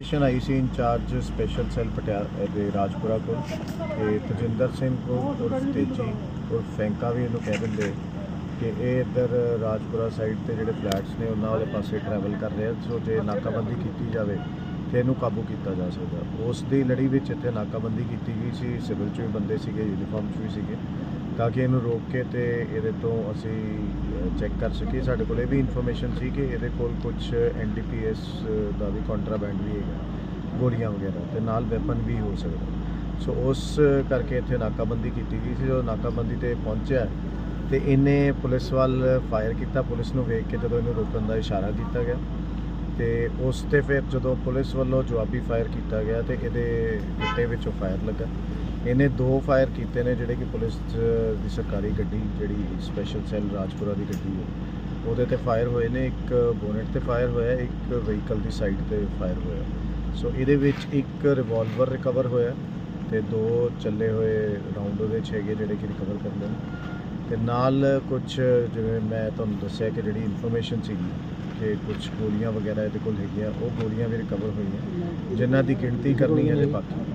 Station ਆਈ ਸੀ incharge special cell Patiala ਦੇ ਰਾਜਪੁਰਾ ਕੋਲ। ਤੇ ਤਜਿੰਦਰ ਸਿੰਘ ਕੋਲ ਉਰਫ ਤੇਜੀ ਉਰਫ ਫੈਂਕਾ ਵੀ ਇਹਨੂੰ ਕਹਿ ਦਿੰਦੇ। ਕਿ ਇਹ ਇੱਧਰ ਰਾਜਪੁਰਾ ਸਾਈਡ ਤੇ ਜਿਹੜੇ ਫਲੈਟਸ ਨੇ, ਉਹਨਾਂ ਵਾਲੇ ਪਾਸੇ ਟਰੈਵਲ ਕਰ ਰਿਹਾ ਸੋ ਜੇ ਨਾਕਾਬੰਦੀ ਕੀਤੀ ਜਾਵੇ ਤੇ ਇਹਨੂੰ ਕਾਬੂ ਕੀਤਾ ਜਾ ਸਕਦਾ। ਉਸ ਦੀ ਲੜੀ ਵਿੱਚ ਇੱਥੇ ਨਾਕਾਬੰਦੀ ਕੀਤੀ ਗਈ ਸੀ, ਸਿਵਲ 'ਚ ਵੀ ਬੰਦੇ ਸੀਗੇ ਯੂਨੀਫਾਰਮ 'ਚ ਵੀ ਸੀਗੇ। ਤਾਂ ਕਿ ਇਹਨੂੰ ਰੋਕ ਕੇ ਤੇ ਇਹਦੇ ਤੋਂ ਅਸੀਂ ਚੈੱਕ ਕਰ ਸਕੀਏ। ਸਾਡੇ ਕੋਲ ਇਹ ਵੀ ਇਨਫੋਰਮੇਸ਼ਨ ਸੀ ਕਿ ਇਹਦੇ ਕੋਲ ਕੁਝ ਐਨਡੀਪੀਐਸ ਦਾ ਵੀ ਕੰਟਰਾਬੈਂਡ ਵੀ ਹੈਗਾ, ਗੋਲੀਆਂ ਵਗੈਰਾ ਤੇ ਨਾਲ ਵੈਪਨ ਵੀ ਹੋ ਸਕਦਾ। ਸੋ ਉਸ ਕਰਕੇ ਇੱਥੇ ਨਾਕਾਬੰਦੀ ਕੀਤੀ ਗਈ ਸੀ। ਜਦੋਂ ਨਾਕਾਬੰਦੀ ਤੇ ਪਹੁੰਚਿਆ ਤੇ ਇਹਨੇ ਪੁਲਿਸ ਵੱਲ ਫਾਇਰ ਕੀਤਾ। ਪੁਲਿਸ ਨੂੰ ਵੇਖ ਕੇ ਜਦੋਂ ਇਹਨੂੰ ਰੋਕਣ ਦਾ ਇਸ਼ਾਰਾ ਦਿੱਤਾ ਗਿਆ। ਤੇ ਉਸ ਤੇ ਫਿਰ ਜਦੋਂ ਪੁਲਿਸ ਵੱਲੋਂ ਜਵਾਬੀ ਫਾਇਰ ਕੀਤਾ ਗਿਆ ਤੇ ਇਹਦੇ ਗਿੱਟੇ ਵਿੱਚੋਂ ਫਾਇਰ ਲੱਗਾ ਇਹਨੇ ਦੋ ਫਾਇਰ ਕੀਤੇ ਨੇ ਜਿਹੜੇ ਕਿ ਪੁਲਿਸ ਦੀ ਸਰਕਾਰੀ ਗੱਡੀ ਜਿਹੜੀ ਸਪੈਸ਼ਲ ਸੈੱਲ ਰਾਜਪੁਰਾ ਦੀ ਗੱਡੀ ਹੈ, ਉਹਦੇ ਤੇ ਫਾਇਰ ਹੋਏ ਨੇ, ਇੱਕ ਬੋਨਟ ਤੇ ਫਾਇਰ ਹੋਇਆ, ਇੱਕ ਵਹੀਕਲ ਦੀ ਸਾਈਡ ਤੇ ਫਾਇਰ ਹੋਇਆ ਸੋ ਇਹਦੇ ਵਿੱਚ ਇੱਕ ਰਿਵਾਲਵਰ ਰਿਕਵਰ ਹੋਇਆ ਤੇ ਦੋ ਚੱਲੇ ਹੋਏ ਰਾਉਂਡ ਉਹਦੇ 'ਚ ਹੈਗੇ ਜਿਹੜੇ ਕਿ ਰਿਕਵਰ ਕਰ ਲਏ ਨੇ। ਤੇ ਨਾਲ ਕੁਝ ਜਿਵੇਂ ਮੈਂ ਤੁਹਾਨੂੰ ਦੱਸਿਆ ਕਿ ਜਿਹੜੀ ਇਨਫੋਰਮੇਸ਼ਨ ਸੀਗੀ ਕਿ ਕੁਝ ਗੋਲੀਆਂ ਵਗੈਰਾ ਇਹਦੇ ਕੋਲ ਹੈਗੀਆਂ ਉਹ ਗੋਲੀਆਂ ਵੀ ਰਿਕਵਰ ਹੋਈਆਂ। ਜਿਨ੍ਹਾਂ ਦੀ ਗਿਣਤੀ ਕਰਨੀ ਹੈ ਜੇ ਬਾਕੀ।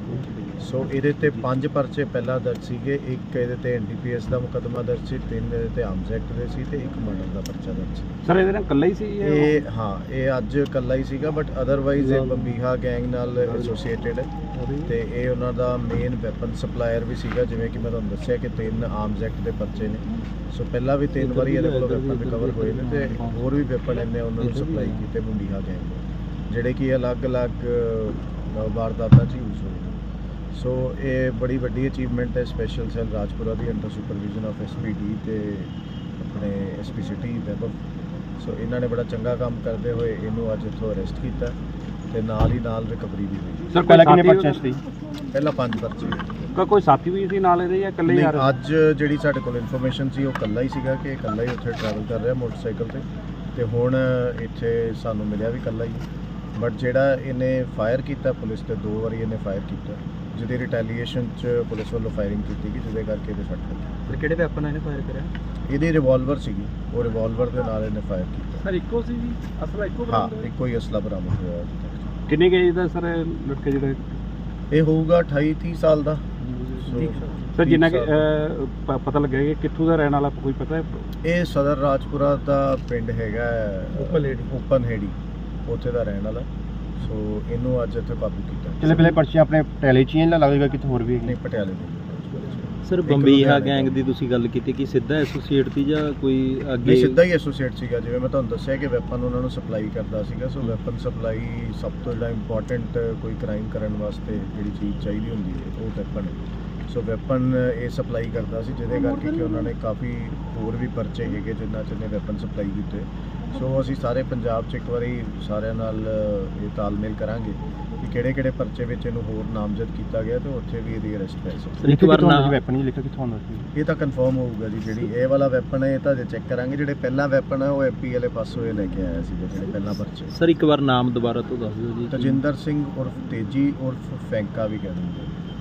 ਸੋ ਇਹਦੇ ਤੇ ਪੰਜ ਪਰਚੇ ਪਹਿਲਾਂ ਦਰਜ ਸੀਗੇ ਇੱਕ ਇਹਦੇ ਤੇ ਐਨਡੀਪੀਐਸ ਦਾ ਮੁਕੱਦਮਾ ਦਰਜ ਸੀ ਤਿੰਨ ਇਹਦੇ ਤੇ ਆਰਮਸ ਐਕਟ ਦੇ ਸੀ ਤੇ ਇੱਕ ਮਰਡਰ ਦਾ ਪਰਚਾ ਦਰਜ ਸੀ। ਸਰ ਇਹਦੇ ਨਾਲ ਇਕੱਲਾ ਹੀ ਸੀ ਇਹ ਇਹ ਹਾਂ ਇਹ ਅੱਜ ਇਕੱਲਾ ਹੀ ਸੀਗਾ ਬਟ ਅਦਰਵਾਈਜ਼ ਇਹ ਬੰਬੀਹਾ ਗੈਂਗ ਨਾਲ ਐਸੋਸੀਏਟਡ ਹੈ। ਤੇ ਇਹ ਉਹਨਾਂ ਦਾ ਮੇਨ ਵੈਪਨ ਸਪਲਾਇਰ ਵੀ ਸੀਗਾ ਜਿਵੇਂ ਕਿ ਮੈਂ ਤੁਹਾਨੂੰ ਦੱਸਿਆ ਕਿ ਤਿੰਨ ਆਰਮਸ ਐਕਟ ਦੇ ਪਰਚੇ ਨੇ। ਸੋ ਪਹਿਲਾਂ ਵੀ ਤਿੰਨ ਵਾਰੀ ਇਹਦੇ ਕੋਲੋਂ ਵੈਪਨ ਰਿਕਵਰ ਹੋਏ ਨੇ ਤੇ ਹੋਰ ਵੀ ਵੈਪਨ ਇਹਨੇ ਉਹਨਾਂ ਨੂੰ ਸਪਲਾਈ ਕੀਤੇ ਬੰਬੀਹਾ ਗੈਂਗ ਜਿਹੜੇ ਕਿ ਅਲੱਗ-ਅਲੱਗ ਵਾਰਦਾਤਾਂ 'ਚ ਯੂਜ਼ ਹੋਏ ਸੋ ਇਹ ਬੜੀ ਵੱਡੀ ਅਚੀਵਮੈਂਟ ਹੈ ਸਪੈਸ਼ਲ ਸੈੱਲ ਰਾਜਪੁਰਾ ਦੀ ਅੰਡਰ ਸੁਪਰਵਿਜ਼ਨ ਆਫ ਐਸਪੀਡੀ ਤੇ ਆਪਣੇ ਐਸਪੀ ਸਿਟੀ ਵੈਬਬ ਸੋ ਇਹਨਾਂ ਨੇ ਬੜਾ ਚੰਗਾ ਕੰਮ ਕਰਦੇ ਹੋਏ ਇਹਨੂੰ ਅੱਜ ਇੱਥੋਂ ਅਰੈਸਟ ਕੀਤਾ। ਤੇ ਨਾਲ ਹੀ ਨਾਲ ਰਿਕਵਰੀ ਵੀ ਹੋਈ। ਸਰ ਪਹਿਲਾਂ ਕਿੰਨੇ ਪਰਚੇ ਸੀ? ਪਹਿਲਾਂ ਪੰਜ ਪਰਚੇ। ਕਾ ਕੋਈ ਸਾਥੀ ਵੀ ਸੀ ਨਾਲ ਇਹਦੇ ਜਾਂ ਇਕੱਲੇ ਨਹੀਂ ਅੱਜ ਜਿਹੜੀ ਸਾਡੇ ਕੋਲ ਇਨਫੋਰਮੇਸ਼ਨ ਸੀ ਉਹ ਇਕੱਲਾ ਹੀ ਸੀਗਾ ਕਿ ਇਕੱਲਾ ਹੀ ਉੱਥੇ ਟਰੈਵਲ ਕਰ ਰਿਹਾ ਮੋਟਰਸਾਈਕਲ ਤੇ। ਤੇ ਹੁਣ ਇੱਥੇ ਸਾਨੂੰ ਮਿਲਿਆ ਵੀ ਇਕੱਲਾ ਹੀ। ਬਟ ਜਿਹੜਾ ਇਹਨੇ ਫਾਇਰ ਕੀਤਾ ਪੁਲਿਸ ਤੇ ਦੋ ਵਾਰੀ ਇਹਨੇ ਫਾਇਰ ਕੀਤਾ। ਜਿਹਦੀ ਰਿਟੈਲੀਏਸ਼ਨ ਚ ਪੁਲਿਸ ਵੱਲੋਂ ਫਾਇਰਿੰਗ ਕੀਤੀ ਗਈ ਜਿਹਦੇ ਕਰਕੇ ਇਹਦੇ ਸੱਟ ਲੱਗੀ। ਸਰ ਕਿਹੜੇ ਵੈਪਨ ਇਹਨੇ ਫਾਇਰ ਕਰਿਆ? ਇਹਦੀ ਰਿਵਾਲਵਰ ਸੀਗੀ। ਉਹ ਰਿਵਾਲਵਰ ਦੇ ਨਾਲ ਇਹਨੇ ਫਾਇਰ ਕੀਤਾ। ਸਰ ਇੱਕੋ ਸੀ ਜੀ? ਅਸਲਾ ਇੱਕੋ ਹਾਂ ਇੱਕੋ ਹੀ ਅਸਲਾ ਬਰਾਮਦ ਹੋਇਆ ਅੱਜ ਤੱਕ। ਕਿੰਨੇ ਗਏ ਦਾ ਸਰ ਇਹ ਲੜਕੇ ਜਿਹੜੇ? ਇਹ ਹੋਊਗਾ 28 30 ਸਾਲ ਦਾ। ਸੋ ਸਰ ਜਿੰਨਾ ਕਿ। ਅਹ, ਪ- ਪਤਾ ਲੱਗਿਆ ਕਿ ਕਿੱਥੋਂ ਦਾ ਰਹਿਣ ਵਾਲਾ ਕੋਈ ਪਤਾ ਹੈ? ਇਹ ਸਦਰ ਰਾਜਪੁਰਾ ਦਾ ਪਿੰਡ ਹੈਗਾ ਓਪਨ ਹੇੜੀ। ਓਪਨ ਹੇੜੀ ਉੱਥੇ ਦਾ ਰਹਿਣ ਵਾਲਾ। ਸੋ ਇਹਨੂੰ ਅੱਜ ਇੱਥੇ ਕਾਬੂ ਕੀਤਾ। ਚਲੇ ਪਹਿਲੇ ਪਰਚੇ ਆਪਣੇ ਪਟਿਆਲੇ ਚ ਹੀ ਇਹਨਾਂ ਲੱਗੇਗਾ ਕਿਤੇ ਹੋਰ ਵੀ ਨਹੀਂ ਪਟਿਆਲੇ ਦੇ ਸਰ ਬੰਬੀਹਾ ਗੈਂਗ ਦੀ ਤੁਸੀਂ ਗੱਲ ਕੀਤੀ ਕਿ ਸਿੱਧਾ ਐਸੋਸੀਏਟ ਸੀ ਜਾਂ ਕੋਈ ਅੱਗੇ? ਨਹੀਂ ਸਿੱਧਾ ਹੀ ਐਸੋਸੀਏਟ ਸੀਗਾ ਜਿਵੇਂ ਮੈਂ ਤੁਹਾਨੂੰ ਦੱਸਿਆ ਕਿ ਵੈਪਨ ਉਹਨਾਂ ਨੂੰ ਸਪਲਾਈ ਕਰਦਾ ਸੀਗਾ ਸੋ ਵੈਪਨ ਸਪਲਾਈ ਸਭ ਤੋਂ ਜਿਹੜਾ ਇੰਪੋਰਟੈਂਟ ਕੋਈ ਕ੍ਰਾਈਮ ਕਰਨ ਵਾਸਤੇ ਜਿਹੜੀ ਚੀਜ਼ ਚਾਹੀਦੀ ਹੁੰਦੀ ਹੈ ਉਹ ਵੈਪਨ ਹੈ। ਸੋ ਵੈਪਨ ਇਹ ਸਪਲਾਈ ਕਰਦਾ ਸੀ ਜਿਹਦੇ ਕਰਕੇ ਕਿ ਉਹਨਾਂ ਨੇ ਕਾਫੀ ਹੋਰ ਵੀ ਪਰਚੇ ਹੈਗੇ ਜਿਨ੍ਹਾਂ 'ਚ ਇਹਨੇ ਵੈਪਨ ਸਪਲਾਈ ਕੀਤੇ। ਸੋ ਅਸੀਂ ਸਾਰੇ ਪੰਜਾਬ 'ਚ ਇੱਕ ਵਾਰੀ ਸਾਰਿਆਂ ਨਾਲ ਇਹ ਤਾਲਮੇਲ ਕਰਾਂਗੇ ਕਿ ਕਿਹੜੇ ਕਿਹੜੇ ਪਰਚੇ ਵਿੱਚ ਇਹਨੂੰ ਹੋਰ ਨਾਮਜ਼ਦ ਕੀਤਾ ਗਿਆ ਤੇ ਉੱਥੇ ਵੀ ਇਹਦੀ ਅਰੈਸਟ ਪੈ ਸਕਦੀ ਇੱਕ ਵਾਰ ਨਾ ਵੈਪਨ ਹੀ ਲਿਖਿਆ ਕਿੱਥੋਂ ਆਉਂਦਾ ਸੀ? ਇਹ ਤਾਂ ਕਨਫਰਮ ਹੋਊਗਾ ਜੀ ਜਿਹੜੀ ਇਹ ਵਾਲਾ ਵੈਪਨ ਹੈ ਇਹ ਤਾਂ ਜੇ ਚੈੱਕ ਕਰਾਂਗੇ ਜਿਹੜੇ ਪਹਿਲਾ ਵੈਪਨ ਹੈ ਉਹ ਐਮਪੀ ਵਾਲੇ ਪਾਸੋਂ ਇਹ ਲੈ ਕੇ ਆਇਆ ਸੀ ਜਿਹੜੇ ਪਹਿਲਾਂ ਪਰਚੇ। ਸਰ ਇੱਕ ਵਾਰ ਨਾਮ ਦੁਬਾਰਾ ਤੋਂ ਦੱਸ ਦਿਓ ਜੀ ਤਜਿੰਦਰ ਸਿੰਘ ਉਰਫ ਤੇਜੀ ਉਰਫ ਫੈਂਕਾ ਵੀ ਕਹਿੰਦੇ ਨੇ।